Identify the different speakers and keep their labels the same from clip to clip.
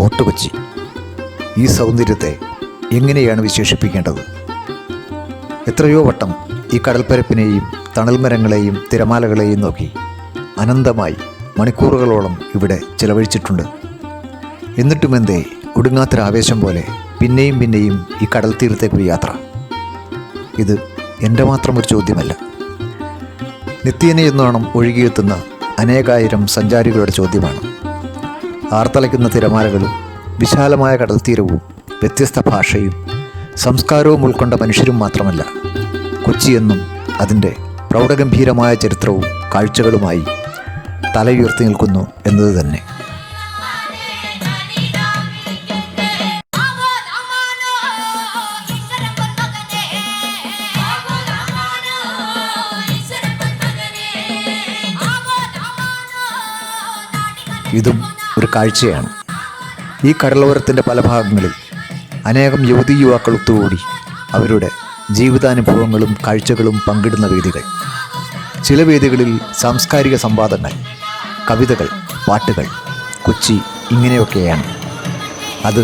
Speaker 1: Fort Kochi ഈ സൗന്ദര്യത്തെ എങ്ങനെയാണ് വിശേഷിപ്പിക്കേണ്ടത്? എത്രയോ വട്ടം ഈ കടൽപ്പരപ്പിനെയും തണൽമരങ്ങളെയും തിരമാലകളെയും നോക്കി അനന്തമായി മണിക്കൂറുകളോളം ഇവിടെ ചിലവഴിച്ചിട്ടുണ്ട്. എന്നിട്ടുമെന്തേ ഒടുങ്ങാത്തൊരാവേശം പോലെ പിന്നെയും പിന്നെയും ഈ കടൽ തീരത്തേക്കൊരു യാത്ര. ഇത് എന്റെ മാത്രം ഒരു ചോദ്യമല്ല. നിത്യേന എന്നോണം ഒഴുകിയെത്തുന്ന അനേകായിരം സഞ്ചാരികളുടെ ചോദ്യമാണ്. ആർത്തലയ്ക്കുന്ന തിരമാലകളും വിശാലമായ കടൽത്തീരവും വ്യത്യസ്ത ഭാഷയും സംസ്കാരവും ഉൾക്കൊണ്ട മനുഷ്യരും മാത്രമല്ല കൊച്ചിയെന്നും അതിന്റെ പ്രൗഢഗംഭീരമായ ചരിത്രവും കാഴ്ചകളുമായി തലയുയർത്തി നിൽക്കുന്നു എന്നത് തന്നെ. ഇതും ഒരു കാഴ്ചയാണ്. ഈ കടലോരത്തിന്റെ പല ഭാഗങ്ങളിൽ അനേകം യുവതി യുവാക്കൾ ഒത്തുകൂടി അവരുടെ ജീവിതാനുഭവങ്ങളും കാഴ്ചകളും പങ്കിടുന്ന വേദികൾ. ചില വേദികളിൽ സാംസ്കാരിക സംവാദങ്ങൾ കവിതകൾ പാട്ടുകൾ കൊച്ചി ഇങ്ങനെയൊക്കെയാണ്. അത്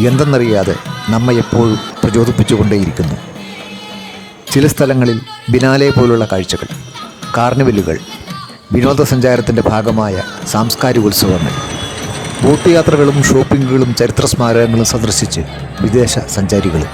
Speaker 1: എന്തെന്നറിയാതെ നമ്മെ എപ്പോഴും പ്രചോദിപ്പിച്ചുകൊണ്ടേയിരിക്കുന്നു. ചില സ്ഥലങ്ങളിൽ ബിനാലെ പോലുള്ള കാഴ്ചകൾ കാർണിവലുകൾ വിനോദസഞ്ചാരത്തിന്റെ ഭാഗമായ സാംസ്കാരിക ഉത്സവങ്ങൾ ബോട്ട് യാത്രകളും ഷോപ്പിങ്ങുകളും ചരിത്ര സ്മാരകങ്ങളും സന്ദർശിച്ച് വിദേശ സഞ്ചാരികളും.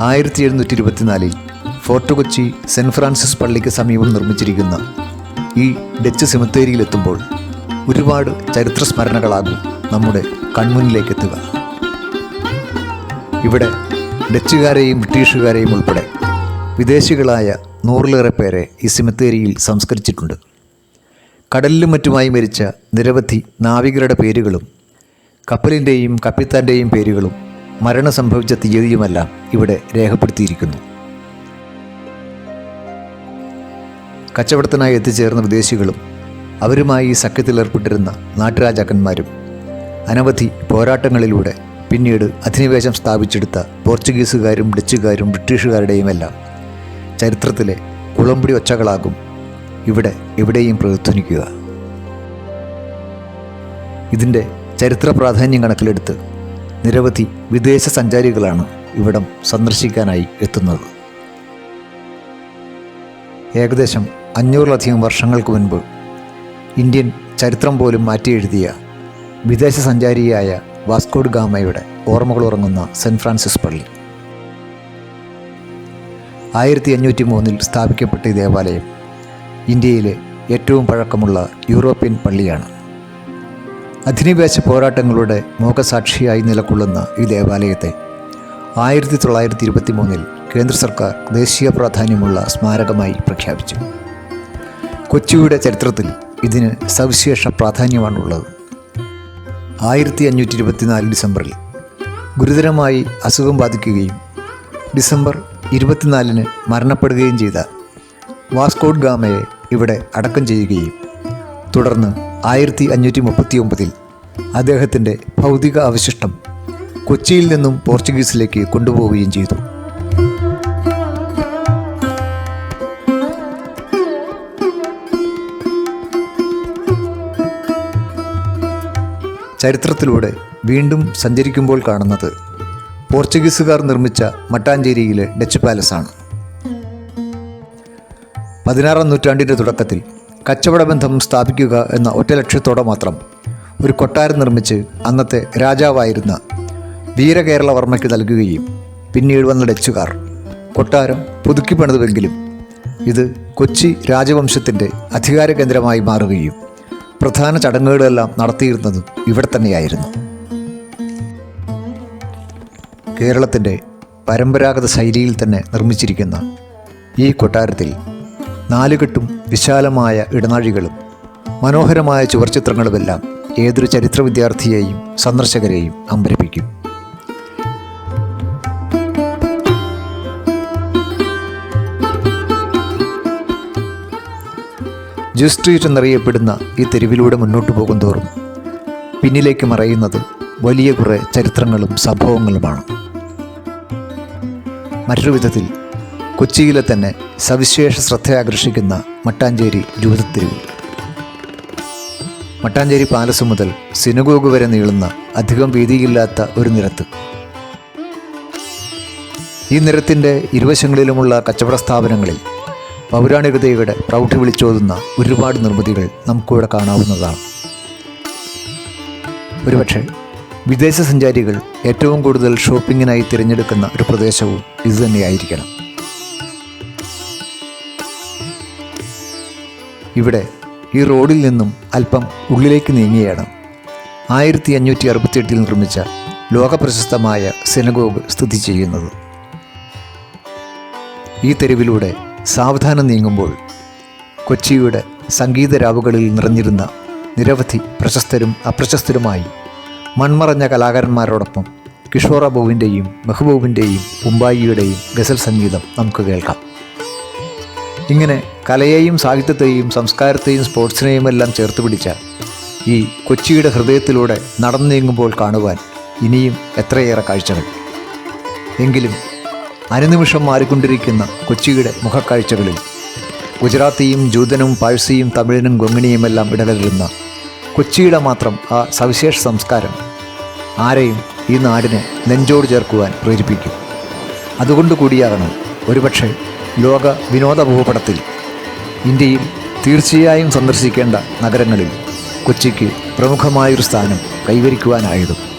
Speaker 1: ആയിരത്തി എഴുന്നൂറ്റി ഇരുപത്തിനാലിൽ ഫോർട്ട് കൊച്ചി സെന്റ് ഫ്രാൻസിസ് പള്ളിക്ക് സമീപം നിർമ്മിച്ചിരിക്കുന്ന ഈ ഡച്ച് സെമിത്തേരിയിലെത്തുമ്പോൾ ഒരുപാട് ചരിത്ര സ്മരണകളാകും നമ്മുടെ കൺമുന്നിലേക്ക് എത്തുക ഇവിടെ ഡച്ചുകാരെയും ബ്രിട്ടീഷുകാരെയും ഉൾപ്പെടെ വിദേശികളായ നൂറിലേറെ പേരെ ഈ സെമിത്തേരിയിൽ സംസ്കരിച്ചിട്ടുണ്ട്. കടലിലും മറ്റുമായി മരിച്ച നിരവധി നാവികരുടെ പേരുകളും കപ്പലിന്റെയും കപ്പിത്താന്റെയും പേരുകളും മരണം സംഭവിച്ച തീയതിയുമെല്ലാം ഇവിടെ രേഖപ്പെടുത്തിയിരിക്കുന്നു. കച്ചവടത്തിനായി എത്തിച്ചേർന്ന വിദേശികളും അവരുമായി സഖ്യത്തിലേർപ്പെട്ടിരുന്ന നാട്ടുരാജാക്കന്മാരും അനവധി പോരാട്ടങ്ങളിലൂടെ പിന്നീട് അധിനിവേശം സ്ഥാപിച്ചെടുത്ത പോർച്ചുഗീസുകാരും ഡച്ചുകാരും ബ്രിട്ടീഷുകാരുടെയുമെല്ലാം ചരിത്രത്തിലെ കുളമ്പടി ഒച്ചകളാകും ഇവിടെ എവിടെയും പ്രതിധ്വനിക്കുക ഇതിന്റെ ചരിത്ര പ്രാധാന്യം കണക്കിലെടുത്ത് നിരവധി വിദേശ സഞ്ചാരികളാണ് ഇവിടം സന്ദർശിക്കാനായി എത്തുന്നത്. ഏകദേശം അഞ്ഞൂറിലധികം വർഷങ്ങൾക്ക് മുൻപ് ഇന്ത്യൻ ചരിത്രം പോലും മാറ്റിയെഴുതിയ വിദേശ സഞ്ചാരിയായ വാസ്കോഡ് ഗാമയുടെ ഓർമ്മകൾ ഉറങ്ങുന്ന സെന്റ് ഫ്രാൻസിസ് പള്ളി. ആയിരത്തി അഞ്ഞൂറ്റി മൂന്നിൽ സ്ഥാപിക്കപ്പെട്ട ഈ ദേവാലയം ഇന്ത്യയിലെ ഏറ്റവും പഴക്കമുള്ള യൂറോപ്യൻ പള്ളിയാണ്. അധിനിവേശ പോരാട്ടങ്ങളുടെ മോഹസാക്ഷിയായി നിലകൊള്ളുന്ന ഈ ദേവാലയത്തെ ആയിരത്തി തൊള്ളായിരത്തി ഇരുപത്തി മൂന്നിൽ കേന്ദ്ര സർക്കാർ ദേശീയ പ്രാധാന്യമുള്ള സ്മാരകമായി പ്രഖ്യാപിച്ചു. കൊച്ചിയുടെ ചരിത്രത്തിൽ ഇതിന് സവിശേഷ പ്രാധാന്യമാണുള്ളത്. ആയിരത്തി അഞ്ഞൂറ്റി ഇരുപത്തിനാല് ഡിസംബറിൽ ഗുരുതരമായി അസുഖം ബാധിക്കുകയും ഡിസംബർ ഇരുപത്തിനാലിന് മരണപ്പെടുകയും ചെയ്ത വാസ്കോഡ് ഗാമയെ ഇവിടെ അടക്കം ചെയ്യുകയും തുടർന്ന് ആയിരത്തി അഞ്ഞൂറ്റി മുപ്പത്തി ഒമ്പതിൽ അദ്ദേഹത്തിന്റെ ഭൗതിക അവശിഷ്ടം കൊച്ചിയിൽ നിന്നും പോർച്ചുഗീസിലേക്ക് കൊണ്ടുപോവുകയും ചെയ്തു. ചരിത്രത്തിലൂടെ വീണ്ടും സഞ്ചരിക്കുമ്പോൾ കാണുന്നത് പോർച്ചുഗീസുകാർ നിർമ്മിച്ച മട്ടാഞ്ചേരിയിലെ ഡച്ച് പാലസാണ്. പതിനാറാം നൂറ്റാണ്ടിന്റെ തുടക്കത്തിൽ കച്ചവട ബന്ധം സ്ഥാപിക്കുക എന്ന ഒറ്റ ലക്ഷ്യത്തോടെ മാത്രം ഒരു കൊട്ടാരം നിർമ്മിച്ച് അന്നത്തെ രാജാവായിരുന്ന വീരകേരളവർമ്മയ്ക്ക് നൽകുകയും പിന്നീട് വന്ന ഡച്ചുകാർ കൊട്ടാരം പുതുക്കി പണിതുവെങ്കിലും ഇത് കൊച്ചി രാജവംശത്തിന്റെ അധികാര കേന്ദ്രമായി മാറുകയും പ്രധാന ചടങ്ങുകളെല്ലാം നടത്തിയിരുന്നതും ഇവിടെ തന്നെയായിരുന്നു. കേരളത്തിന്റെ പരമ്പരാഗത ശൈലിയിൽ തന്നെ നിർമ്മിച്ചിരിക്കുന്ന ഈ കൊട്ടാരത്തിൽ നാലുകെട്ടും വിശാലമായ ഇടനാഴികളും മനോഹരമായ ചുവർച്ചിത്രങ്ങളുമെല്ലാം ഏതൊരു ചരിത്ര വിദ്യാർത്ഥിയെയും സന്ദർശകരെയും അമ്പരപ്പിക്കും. ജു സ്ട്രീറ്റ് എന്നറിയപ്പെടുന്ന ഈ തെരുവിലൂടെ മുന്നോട്ട് പോകുന്തോറും പിന്നിലേക്ക് മറയുന്നത് വലിയ കുറേ ചരിത്രങ്ങളും സംഭവങ്ങളുമാണ്. മറ്റൊരു വിധത്തിൽ കൊച്ചിയിലെ തന്നെ സവിശേഷ ശ്രദ്ധയാകർഷിക്കുന്ന മട്ടാഞ്ചേരി ജൂതത്തെരുവ്. മട്ടാഞ്ചേരി പാലസ് മുതൽ സിനഗോഗ് വരെ നീളുന്ന അധികം വീതിയില്ലാത്ത ഒരു നിരത്ത്. ഈ നിരത്തിന്റെ ഇരുവശങ്ങളിലുമുള്ള കച്ചവട സ്ഥാപനങ്ങളിൽ പൗരാണികതയുടെ പ്രൗഢി വിളിച്ചോതുന്ന ഒരുപാട് നിർമ്മിതികൾ നമുക്കിവിടെ കാണാവുന്നതാണ്. ഒരുപക്ഷെ വിദേശ സഞ്ചാരികൾ ഏറ്റവും കൂടുതൽ ഷോപ്പിങ്ങിനായി തിരഞ്ഞെടുക്കുന്ന ഒരു പ്രദേശവും ഇതുതന്നെയായിരിക്കണം ഇവിടെ ഈ റോഡിൽ നിന്നും അല്പം ഉള്ളിലേക്ക് നീങ്ങിയാണ് ആയിരത്തി അഞ്ഞൂറ്റി അറുപത്തിയെട്ടിൽ നിർമ്മിച്ച ലോകപ്രശസ്തമായ സെനഗോഗ് സ്ഥിതി ചെയ്യുന്നത്. ഈ തെരുവിലൂടെ സാവധാനം നീങ്ങുമ്പോൾ കൊച്ചിയുടെ സംഗീത രാവുകളിൽ നിറഞ്ഞിരുന്ന നിരവധി പ്രശസ്തരും അപ്രശസ്തരുമായി മൺമറഞ്ഞ കലാകാരന്മാരോടൊപ്പം കിഷോറബുവിന്റെയും മെഹബൂബിന്റെയും ഉമ്പായിയുടെയും ഗസൽ സംഗീതം നമുക്ക് കേൾക്കാം. ഇങ്ങനെ കലയെയും സാഹിത്യത്തെയും സംസ്കാരത്തെയും സ്പോർട്സിനെയും എല്ലാം ചേർത്ത് പിടിച്ച ഈ കൊച്ചിയുടെ ഹൃദയത്തിലൂടെ നടന്നു നീങ്ങുമ്പോൾ കാണുവാൻ ഇനിയും എത്രയേറെ കാഴ്ചകൾ. എങ്കിലും അനുനിമിഷം മാറിക്കൊണ്ടിരിക്കുന്ന കൊച്ചിയുടെ മുഖക്കാഴ്ചകളിൽ ഗുജറാത്തിയും ജൂതനും പാഴ്സിയും തമിഴിനും ഗൊങ്ങിണിയുമെല്ലാം ഇടകലരുന്ന കൊച്ചിയുടെ മാത്രം ആ സവിശേഷ സംസ്കാരം ആരെയും ഈ നാടിനെ നെഞ്ചോട് ചേർക്കുവാൻ പ്രേരിപ്പിക്കും. അതുകൊണ്ട് കൂടിയാകണം ഒരുപക്ഷെ ലോക വിനോദ ഭൂപടത്തിൽ ഇന്ത്യയിൽ തീർച്ചയായും സന്ദർശിക്കേണ്ട നഗരങ്ങളിൽ കൊച്ചിക്ക് പ്രമുഖമായൊരു സ്ഥാനം കൈവരിക്കുവാനായതും.